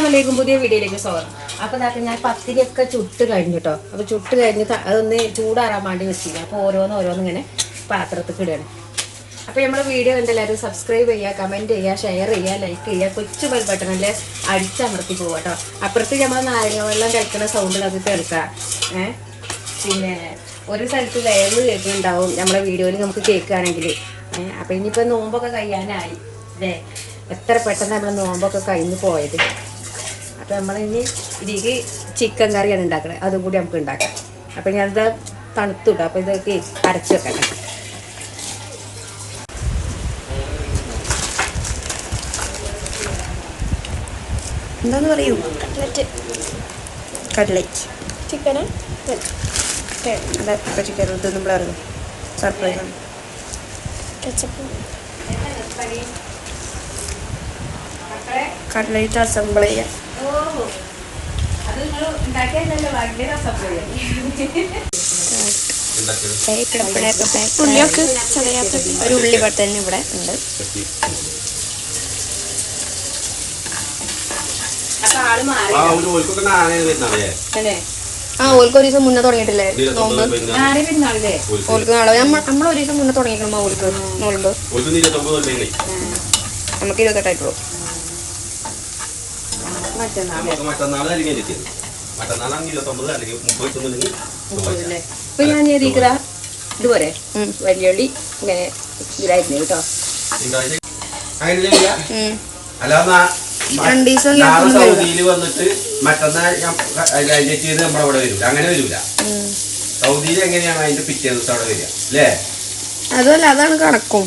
പുതിയ വീഡിയോയിലേക്ക് സ്വാഗതം. അപ്പൊ ഇതാക്കി ഞാൻ പത്തിരിയൊക്കെ ചുട്ട് കഴിഞ്ഞു കേട്ടോ അപ്പൊ ചുട്ട് കഴിഞ്ഞ് അതൊന്ന് ചൂടാറാൻ വേണ്ടി വെച്ചില്ല അപ്പൊ ഓരോന്ന് ഓരോന്ന് ഇങ്ങനെ പാത്രത്തിൽ ഇടുകയാണ്. അപ്പൊ നമ്മുടെ വീഡിയോ കണ്ട് എല്ലാവരും സബ്സ്ക്രൈബ് ചെയ്യുക കമന്റ് ചെയ്യുക ഷെയർ ചെയ്യുക ലൈക്ക് ചെയ്യുക കൊച്ചു ബെൽ ബട്ടണല്ലേ അടിച്ചമർത്തി പോവുക കേട്ടോ അപ്പുറത്ത് നമ്മൾ നാരങ്ങ വെള്ളം കഴിക്കുന്ന സൗണ്ട് അത് കേൾക്കാം. ഏഹ് പിന്നെ ഒരു സ്ഥലത്ത് വേവ് കേൾക്കുന്നുണ്ടാവും നമ്മുടെ വീഡിയോയിൽ നമുക്ക് കേൾക്കുകയാണെങ്കിൽ ഏഹ് അപ്പൊ ഇനിയിപ്പോ നോമ്പൊക്കെ കഴിയാനായി. അല്ലേ? എത്ര പെട്ടെന്ന് നമ്മുടെ നോമ്പൊക്കെ കഴിഞ്ഞ് പോയത്? അപ്പൊ നമ്മളിനി ഇതിലേക്ക് ചിക്കൻ കറിയാണ് ഉണ്ടാക്കുന്നത് അതും കൂടി നമുക്ക് ഉണ്ടാക്കാം. അപ്പോൾ ഞാനത് തണുത്തിട്ടു അപ്പോൾ ഇതൊക്കെ അരച്ച് വെക്കട്ടെ. എന്താന്ന് പറയൂ? Cutlet cutlet chicken? അതെ ചിക്കൻ ഇതൊന്നും അറിയാം സർപ്രൈസ് ആണ്. കെച്ചപ്പ്. കട്ട്ലറ്റ് അസംബിൾ ചെയ്യാം. ഉള്ളിയൊക്കെ ചതയാത്ത ഒരു ഉള്ളി തന്നെ ഇവിടെ ഉണ്ട്. അപ്പൊ ആൾ മാറി. ആ ഓൽക്ക് ഒരു ദിവസം മുന്നേ തുടങ്ങിയിട്ടില്ലേ? നോമ്പ്? ഓൽക്ക് നാളെ. നമ്മൾ ഒരു ദിവസം മുന്നേ തുടങ്ങിയിട്ടുണ്ട് ഓൽക്ക് നോമ്പ് നമുക്ക് ഇരുപത്തെട്ടായിട്ടുള്ളൂ നമുക്ക് മറ്റന്നാൾ ആയിരിക്കും എത്തിയത് മറ്റന്നാളാണെങ്കിൽ ഇരുപത്തൊമ്പത് അല്ലെങ്കിൽ മുപ്പത് തൊന്നുണ്ടെങ്കിൽ അല്ലേ? ഇപ്പൊ ഞാൻ എഴുതിക്കടാ ഇതുപോലെ. വലിയുള്ളി ഇങ്ങനെ ഇതിലായിരുന്നു കേട്ടോ. രണ്ട് ദിവസം നാളെ ഗ്യാപ്പൊന്നും വരില്ല. സൗദിയിൽ വന്നിട്ട് മറ്റന്നാൾ അതിന്റെ ചെയ്ത് നമ്മുടെ അവിടെ വരില്ല അങ്ങനെ വരില്ല ഉം. സൗദിയിൽ എങ്ങനെയാണ് അതിന്റെ പിറ്റേ ദിവസം അവിടെ വരിക? അല്ലേ? അതല്ല അതാണ് കണക്കും.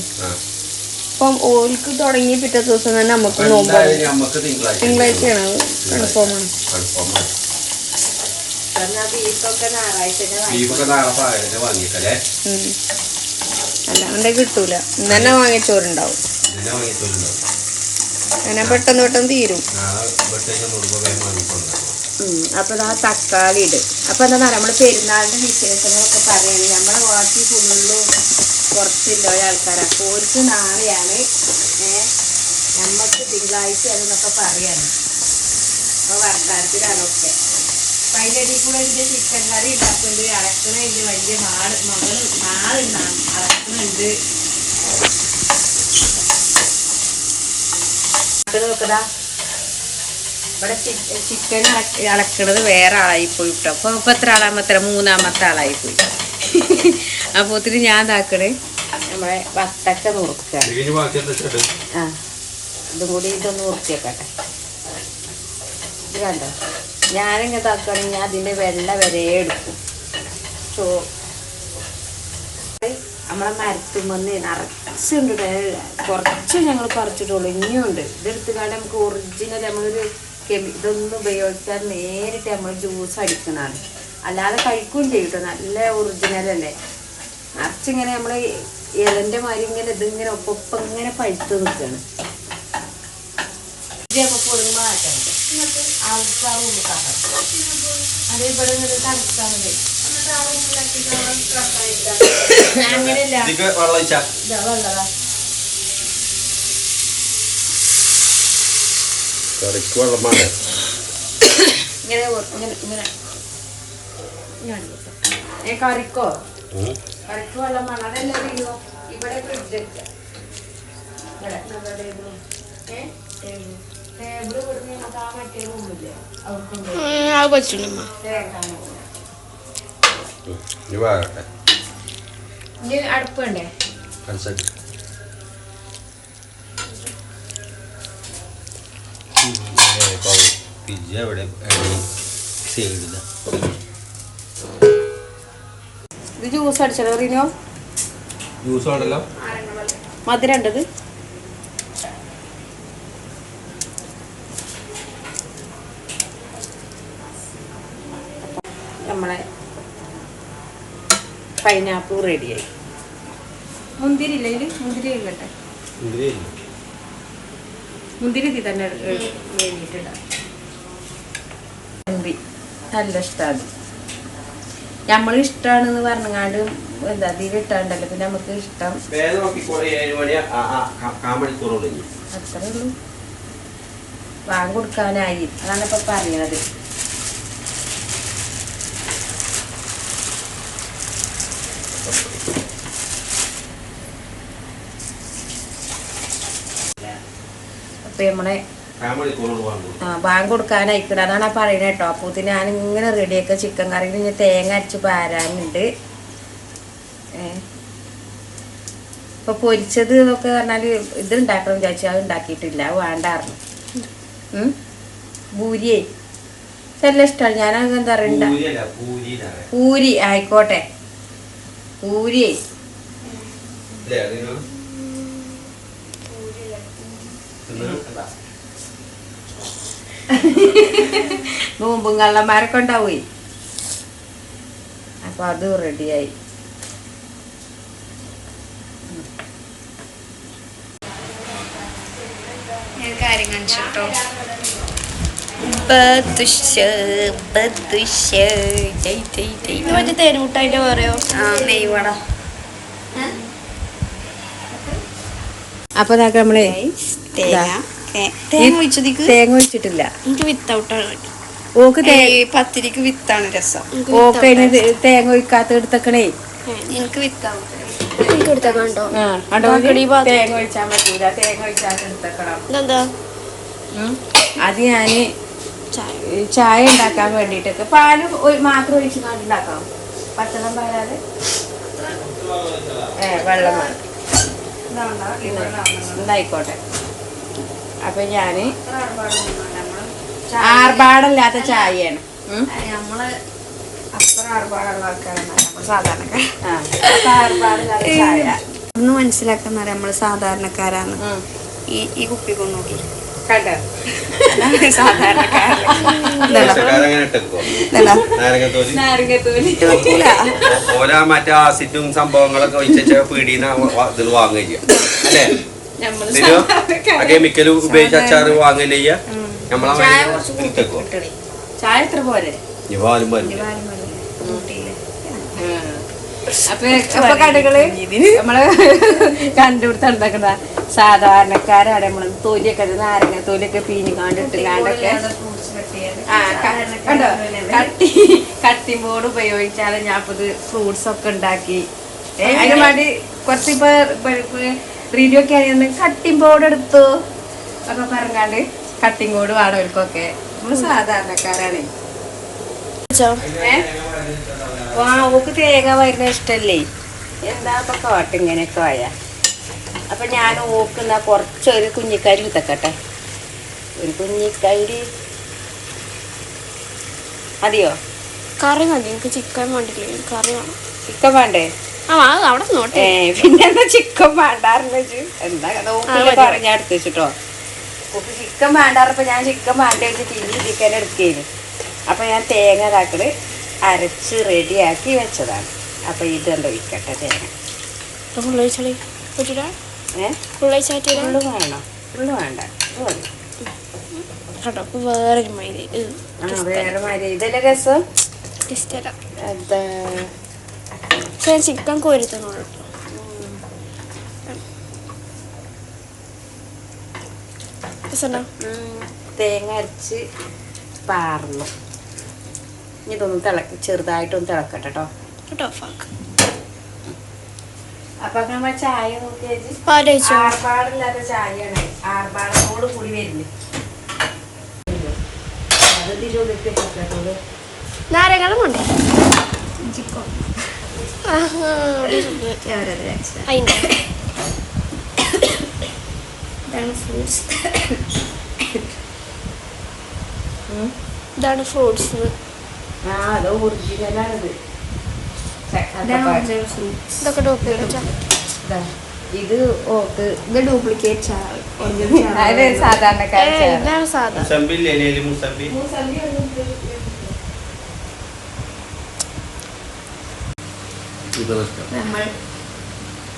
അപ്പം ഓൽക്ക് തുടങ്ങി പിറ്റേ ദിവസം തന്നെ നമുക്ക് നോമ്പാണ് നമുക്ക് തിങ്കളാഴ്ച തിങ്കളാഴ്ചയാണ് അത് കൺഫേമാണ്. അല്ലാണ്ട് കിട്ടൂല. ഇന്ന് തന്നെ അങ്ങനെ പെട്ടെന്ന് പെട്ടെന്ന് തീരും. അപ്പൊ ആ തക്കാളി ഇട്. അപ്പൊ എന്താ നമ്മൾ പെരുന്നാളിന്റെ വിശേഷങ്ങളൊക്കെ പറയാണ്. നമ്മളെ വാക്കി ഫുള്ളും കുറച്ചില്ല ആൾക്കാരാ അപ്പൊ ഓർക്ക് നാളെയാണ് നമ്മക്ക് തിങ്കളാഴ്ച എന്നൊക്കെ പറയാണ് അപ്പൊ വർത്താനത്തിലാണൊക്കെ അപ്പൊ അതിന്റെ അടിയിൽ കൂടെ ഇതിന്റെ ചിക്കൻ കറി ഉണ്ടാക്കുന്നുണ്ട് അളക്കണുണ്ട് വലിയ മാട് മകൾ മാളുണ്ടാകും അളക്കണുണ്ട് ഇത് നോക്കടാ. ഇവിടെ ചിക്കൻ അളക്കണത് വേറെ ആളായി പോയിട്ടോ അപ്പൊ ഇപ്പൊ എത്ര ആളാമത്തെ മൂന്നാമത്തെ ആളായി അപ്പൊ ഒത്തിരി ഞാൻ താക്കണേ നമ്മളെ വത്തക്ക നുറുക്ക ആ ഇതും കൂടി ഇതൊന്ന് നുറുക്കിയേക്കട്ടെ. ഇത് കണ്ടോ? ഞാനിങ്ങനെ ഇതാക്കുകയാണെങ്കിൽ ഞാൻ അതിന്റെ വെള്ള വരെ എടുക്കും. ചോ. നമ്മളെ മരത്തുമെന്ന് നിറച്ചുണ്ട്. കുറച്ച് ഞങ്ങൾ പറിച്ചിട്ടുള്ളൂ. ഇനിയുണ്ട് ഇതെടുത്ത് കാണ്ട് നമുക്ക് ഒറിജിനൽ നമ്മളൊരു കെമി ഇതൊന്നും ഉപയോഗിക്കാതെ നേരിട്ട് നമ്മൾ ജ്യൂസ് അടിക്കുന്നതാണ്. അല്ലാതെ കഴിക്കുകയും ചെയ്യും നല്ല ഒറിജിനൽ അല്ലേ? നിറച്ചിങ്ങനെ നമ്മൾ ഇലന്റെ മാതിരി ഇങ്ങനെ ഇതിങ്ങനെ ഒപ്പം ഇങ്ങനെ പഴുത്ത് നിൽക്കുകയാണ് അത് ഇവിടെ നിന്ന് തണുക്കാൻ മതി. അങ്ങനെയല്ല. ഇതിക്ക് വെള്ളതാ. കറിക്ക് ഇങ്ങനെ ഇങ്ങനെ ഇങ്ങനെ ഞാൻ കൊടുക്കാം. ഏ കറിക്കോ കറിക്കോ അല്ല അതെല്ലാം വീഴുമോ ഇവിടെ ഫ്രിഡ്ജ് വെക്കാം ഇവിടെ നമ്മുടെ ടേബിളും ഏ ടേബിൾ ടേബിൾ ഇവിടുന്ന് ഇത് ജ്യൂസ് അടിച്ചല്ലോ റിനോ. ജ്യൂസ് വേണ്ടല്ലോ മധുരം ഉണ്ടത്. നമ്മളെ പൈനാപ്പിൾ റെഡിയായി മുന്തിരി ഇല്ല ഇതിൽ മുന്തിരി ഇല്ലട്ടെ മുന്തിരി ഇതിൽ തന്നെ വേണ്ടിയിട്ടിടാം. മുന്തിരി. നല്ല ഇഷ്ടമാണ് നമ്മൾ ഇഷ്ടമാണെന്ന് പറഞ്ഞാണ്ട് എന്താ ഇതിൽ ഇട്ടാണ്ടല്ലോ പിന്നെ നമുക്ക് ഇഷ്ടം. അത്രേ ഉള്ളൂ. വാങ്ങി കൊടുക്കാനായി. അതാണ് ഇപ്പൊ പറഞ്ഞത്. അപ്പൊ നമ്മളെ ബാങ്ക് കൊടുക്കാനായിക്കണം അതാണ് ആ പറയുന്നത് കേട്ടോ. അപ്പൂത്തിന് ഞാൻ ഇങ്ങനെ റെഡിയാക്കുക ചിക്കൻ കറി ഇനി തേങ്ങ അരച്ച് പാരാനുണ്ട്. ഇപ്പൊ പൊരിച്ചത് എന്നൊക്കെ പറഞ്ഞാൽ ഇത് ഉണ്ടാക്കണം വിചാരിച്ചു അത് ഉണ്ടാക്കിയിട്ടില്ല അത് വേണ്ടായിരുന്നു ഭൂരിയേ നല്ല ഇഷ്ടമാണ് ഞാൻ എന്താ പറയുക പൂരിയിലാണ് പൂരി ആയിക്കോട്ടെ. പൂരിയേ അല്ലേ അതിന് തിന്നാ നോമ്പും കള്ളന്മാരൊക്കെ ഉണ്ടാവേ അപ്പൊ അത് റെഡിയായി. ഞാൻ കാര്യം കാണിച്ചു കേട്ടോ ഇത് മറ്റേ തേനുമുട്ടായിന്റെ പറയോ ആ നെയ്വട അപ്പൊ ഇതാക്ക നമ്മളെ തേങ്ങ. തേങ്ങ ഒഴിച്ചതിക്ക് തേങ്ങ ഒഴിച്ചിട്ടില്ല എനിക്ക് വിത്തൗട്ടാണ് ഓക്ക് പത്തിരിക്ക് വിത്താണ് രസം ഓക്ക് തേങ്ങ ഒഴിക്കാത്ത എടുത്തക്കണേ എനിക്ക് വിത്താണ് തേങ്ങ ഒഴിച്ചാൽ പറ്റൂല തേങ്ങ ഒഴിച്ചാൽ എടുത്തക്കണം. അത് ഞാൻ ചായ ഉണ്ടാക്കാൻ വേണ്ടിട്ടൊക്കെ പാൽ മാത്രം ഒഴിച്ച് ഉണ്ടാക്കാം പച്ചളം പാലാതെ ഏ വെള്ളം ഇതായിക്കോട്ടെ ഉണ്ടായിക്കോട്ടെ അപ്പൊ ഞാൻ ആർഭാടല്ലാത്ത ചായയാണ്. ഒന്ന് നമ്മൾ അത്ര ആർഭാടുള്ള ആൾക്കാരാണ് നമ്മൾ സാധാരണക്കാർ ആ. അപ്പൊ ആർഭാടല്ലാത്ത ചായ. ഒന്ന് മനസ്സിലാക്കുന്ന നമ്മൾ സാധാരണക്കാരാണ്. ഈ ഈ കുപ്പി നോക്കി. മറ്റേ ആസിഡും സംഭവങ്ങളൊക്കെ ഒഴിച്ച പീടീന്ന് ഇതിൽ വാങ്ങുക അല്ലേ? നമ്മൾ കെമിക്കൽ ഉപയോഗിച്ച് ചെയ്യാ നമ്മളെ ചായ എത്ര പോരെ? അപ്പൊ കടകൾ? നമ്മൾ കണ്ടുപിടുത്ത ഉണ്ടാക്കുന്ന സാധാരണക്കാരാണ് നമ്മൾ തൊലിയൊക്കെ നാരങ്ങ തൊലിയൊക്കെ പീഞ്ഞ് കാണ്ടിട്ട് കാണ്ടൊക്കെ ആ, കണ്ടോ? കട്ടി കട്ടിമ്പോട് ബോർഡ് ഉപയോഗിച്ചാണ് ഞാൻ ഇത് ഫ്രൂട്ട്സ് ഒക്കെ ഉണ്ടാക്കി. അതിന് വേണ്ടി കുറച്ച് ഇപ്പൊ റീഡിയോ ഒക്കെ ആയിരുന്നു കട്ടിംഗ് ബോർഡ് എടുത്തു. ഒക്കെ പറഞ്ഞാണ്ട് കട്ടിംഗ് ബോർഡ് വേണം അവർക്കൊക്കെ നമ്മൾ സാധാരണക്കാരാണ്? വാ ഓക്ക് തേങ്ങ വരുന്ന ഇഷ്ടല്ലേ? എന്താ ഇപ്പൊ കാട്ട് ഇങ്ങനെയൊക്കെ ആയ? അപ്പൊ ഞാൻ ഓക്കുന്ന കുറച്ചൊരു കുഞ്ഞിക്കരി ഇതൊക്കെ ഒരു കുഞ്ഞിക്കരി മതിയോ? കറി മതി എനിക്ക് ചിക്കൻ വേണ്ടിയില്ല കറി വേണം. ചിക്കൻ വേണ്ടേ? പിന്നെ എന്താ ചിക്കൻ എന്താ. പറഞ്ഞ എടുത്ത് വെച്ചിട്ടോ. ഓക്ക് ചിക്കൻ വേണ്ടാറപ്പോ ഞാൻ ചിക്കൻ വേണ്ട വെച്ച് തിരിഞ്ഞ് ചിക്കൻ എടുക്കേന്. അപ്പൊ ഞാൻ തേങ്ങ താക്കൾ അരച്ച് റെഡിയാക്കി വെച്ചതാണ്. അപ്പൊ ഇത് കണ്ടോ ഇക്കട്ടെ തേങ്ങ. വേറെ ഇതല്ലേ രസം? എന്താ? പക്ഷെ ചിക്കൻ കോരിത്തന്നോളൂ രസമുണ്ടോ തേങ്ങ അരച്ച് പാർന്നു. ഇനി ഇതൊന്ന് തിളക്ക ചെറുതായിട്ടൊന്ന് തിളക്കട്ടെ കേട്ടോ കേട്ടോ അപ്പൊ നമ്മൾ ചായ നോക്കിയാൽ പാലൊഴിച്ചോ ചായയാണ്. ആർഭാടത്തോട് കൂടി വരുന്നത് നാരങ്ങളും ഉണ്ട്. അതിന്റെ ഇതാണ് ഫ്രൂട്ട്സ് ഇതാണ് ഫ്രൂട്ട്സ് ഇതൊക്കെ ഡ്യൂപ്ലിക്കേറ്റ് ഇതാ, ഓക്ക് ഇത് ഡ്യൂപ്ലിക്കേറ്റ് അത് സാധാരണക്കാരൻ ചായ. ഇതാണ് സാധാ മുസമ്പി ഇല്ലേ മുസമ്പി ഇതാണ് ഇഷ്ടം നമ്മൾ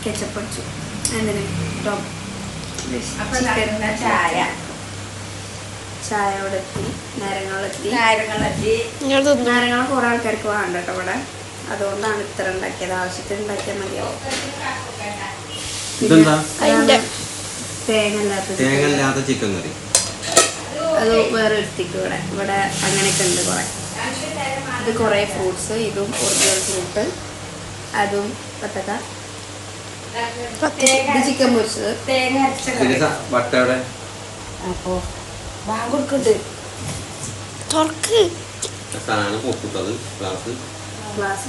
കെച്ചപ്പ് അടിച്ചു എന്തിന് ചായ. ചായ അവിടെ എത്തി നാരങ്ങളെത്തി നാരങ്ങളെത്തി നാരങ്ങള കുറെ ആൾക്കാർക്ക് വേണ്ട കേട്ടോ ഇവിടെ. അതുകൊണ്ടാണ് ഇത്ര ഉണ്ടാക്കിയത്. ആവശ്യത്തിന് ഉണ്ടാക്കിയാൽ മതിയാവും. തേങ്ങ ഇല്ലാത്ത ചിക്കൻ. കറി. അത് വേറെ എടുത്തിട്ട് ഇവിടെ. ഇവിടെ അങ്ങനെയൊക്കെ ഉണ്ട് കുറെ. ഇത് കുറേ ഫ്രൂട്ട്സ് ഇതും ഒറിജിനൽ ഫ്രൂട്ട് അതും പത്തക്ക. ചിക്കൻ പൊരിച്ചത്. തേങ്ങ അരച്ചത് അപ്പോ ബാങ്ക് കൊടുക്കുന്നുണ്ട് തുറക്ക്. സാധനം ഗ്ലാസ്. ഗ്ലാസ്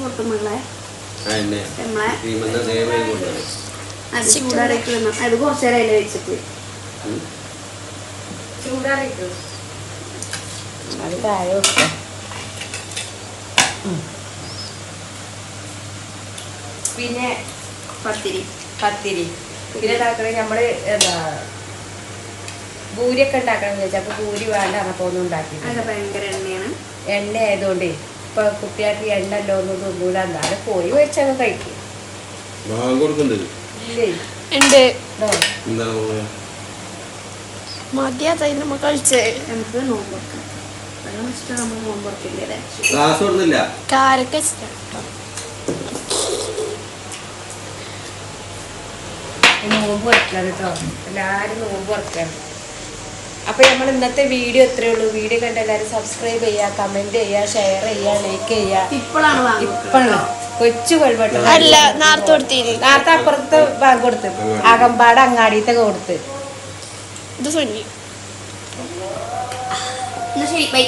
അത് വന്നു അത് കുറച്ച് നേരം അതിൽ വെച്ചിട്ട്. ചൂടാറിട്ടു അത് താഴെ വെക്കാം. പിന്നെ പത്തിരി. പത്തിരി. പിന്നെ ഇതാക്കണ നമ്മൾ എന്താ ഭൂരിയൊക്കെ ഉണ്ടാക്കണം ചോദിച്ചാൽ അപ്പൊ ഭൂരി വേണ്ട അപ്പൊ ഒന്നും ഉണ്ടാക്കി ഭയങ്കര എണ്ണയാണ്. എണ്ണ ആയതുകൊണ്ടേ ഇപ്പൊ കുട്ടികൾക്ക് എണ്ണ അല്ലോ ഒന്നും തിന്നൂല. എന്നാലും കോഴി വെച്ചൊക്കെ കഴിക്കും. ബാങ്ക് കൊടുക്കുന്നുണ്ട് ഇല്ലേ ഉണ്ട് ഇതോ. എന്താണ് പറയുക മതിയാത്തായി നമ്മൾ കഴിച്ചേ നമുക്ക് നോമ്പ് വെക്കാം വെള്ളം വെച്ചിട്ട് നമ്മൾ നോമ്പ് വെക്കില്ലേ ഗ്ലാസ് കൊടുക്കുന്നില്ല കാരക്ക ഈ നോമ്പ് വറക്കണം കേട്ടോ എല്ലാവരും നോമ്പ് വറക്കണം അപ്പൊ നമ്മൾ ഇന്നത്തെ വീഡിയോ ഇത്രയേ ഉള്ളൂ. വീഡിയോ കണ്ട എല്ലാവരും സബ്സ്ക്രൈബ് ചെയ്യാ കമന്റ് ചെയ്യാ ഷെയർ ചെയ്യാ ലൈക്ക് ചെയ്യാ. ഇപ്പോഴാണ് ഇപ്പോഴാണ് കൊച്ചു കൊൽവട്ട അല്ല നേരത്തെ അപ്പുറത്ത് ബാങ്ക് കൊടുത്ത്. അകമ്പാട് അങ്ങാടിത്തെ കൊടുത്ത്. ഇത് സുന്നി ശരി ബൈ.